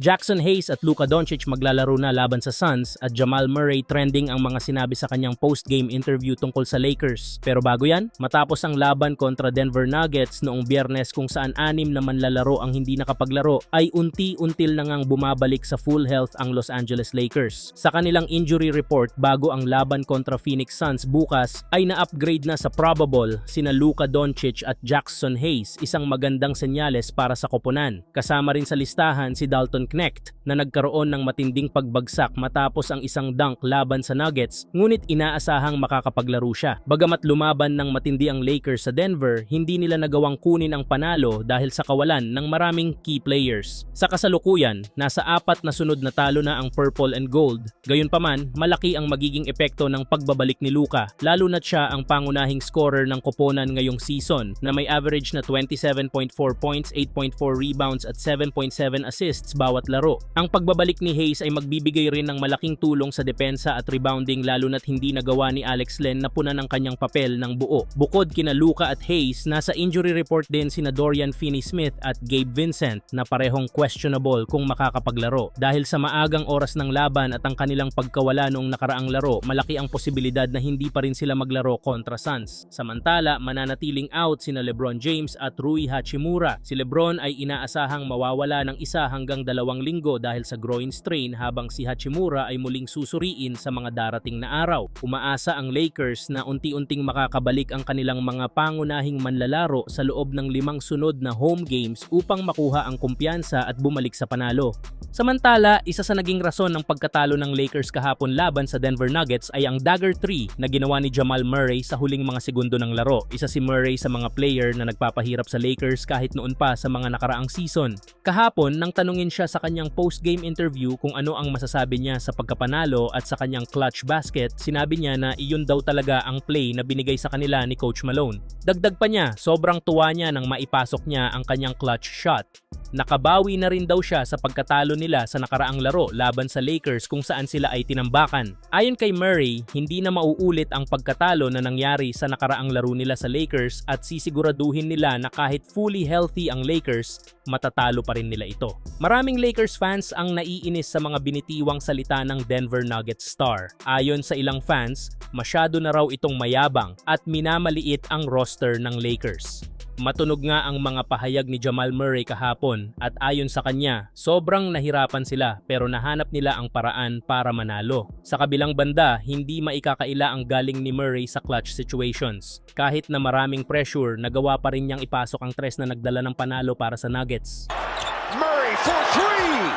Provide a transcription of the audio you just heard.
Jackson Hayes at Luka Doncic maglalaro na laban sa Suns at Jamal Murray trending ang mga sinabi sa kanyang post-game interview tungkol sa Lakers. Pero bago yan, matapos ang laban kontra Denver Nuggets noong biyernes kung saan anim na manlalaro ang hindi nakapaglaro, ay unti-until na ngang bumabalik sa full health ang Los Angeles Lakers. Sa kanilang injury report bago ang laban kontra Phoenix Suns bukas, ay na-upgrade na sa probable sina Luka Doncic at Jackson Hayes, isang magandang senyales para sa koponan. Kasama rin sa listahan si Dalton Knecht na nagkaroon ng matinding pagbagsak matapos ang isang dunk laban sa Nuggets ngunit inaasahang makakapaglaro siya. Bagamat lumaban ng matindi ang Lakers sa Denver, hindi nila nagawang kunin ang panalo dahil sa kawalan ng maraming key players. Sa kasalukuyan, nasa apat na sunod na talo na ang Purple and Gold. Gayunpaman, malaki ang magiging epekto ng pagbabalik ni Luka, lalo na siya ang pangunahing scorer ng koponan ngayong season na may average na 27.4 points, 8.4 rebounds at 7.7 assists bawat laro. Ang pagbabalik ni Hayes ay magbibigay rin ng malaking tulong sa depensa at rebounding lalo na't hindi nagawa ni Alex Len na punan ang kanyang papel ng buo. Bukod kina Luka at Hayes, nasa injury report din sina Dorian Finney-Smith at Gabe Vincent na parehong questionable kung makakapaglaro. Dahil sa maagang oras ng laban at ang kanilang pagkawala noong nakaraang laro, malaki ang posibilidad na hindi pa rin sila maglaro kontra Suns. Samantala, mananatiling out sina LeBron James at Rui Hachimura. Si LeBron ay inaasahang mawawala ng isa hanggang dalawang linggo dahil sa groin strain habang si Hachimura ay muling susuriin sa mga darating na araw. Umaasa ang Lakers na unti-unting makakabalik ang kanilang mga pangunahing manlalaro sa loob ng limang sunod na home games upang makuha ang kumpiyansa at bumalik sa panalo. Samantala, isa sa naging rason ng pagkatalo ng Lakers kahapon laban sa Denver Nuggets ay ang dagger 3 na ginawa ni Jamal Murray sa huling mga segundo ng laro. Isa si Murray sa mga player na nagpapahirap sa Lakers kahit noon pa sa mga nakaraang season. Kahapon, nang tanungin siya sa kanyang post-game interview kung ano ang masasabi niya sa pagkapanalo at sa kanyang clutch basket, sinabi niya na iyon daw talaga ang play na binigay sa kanila ni Coach Malone. Dagdag pa niya, sobrang tuwa niya nang maipasok niya ang kanyang clutch shot. Nakabawi na rin daw siya sa pagkatalo nila sa nakaraang laro laban sa Lakers kung saan sila ay tinambakan. Ayon kay Murray, hindi na mauulit ang pagkatalo na nangyari sa nakaraang laro nila sa Lakers at sisiguraduhin nila na kahit fully healthy ang Lakers, matatalo pa rin nila ito. Maraming Lakers fans ang naiinis sa mga binitiwang salita ng Denver Nuggets star. Ayon sa ilang fans, masyado na raw itong mayabang at minamaliit ang roster ng Lakers. Matunog nga ang mga pahayag ni Jamal Murray kahapon at ayon sa kanya, sobrang nahirapan sila pero nahanap nila ang paraan para manalo. Sa kabilang banda, hindi maikakaila ang galing ni Murray sa clutch situations. Kahit na maraming pressure, nagawa pa rin niyang ipasok ang tres na nagdala ng panalo para sa Nuggets. Murray for three.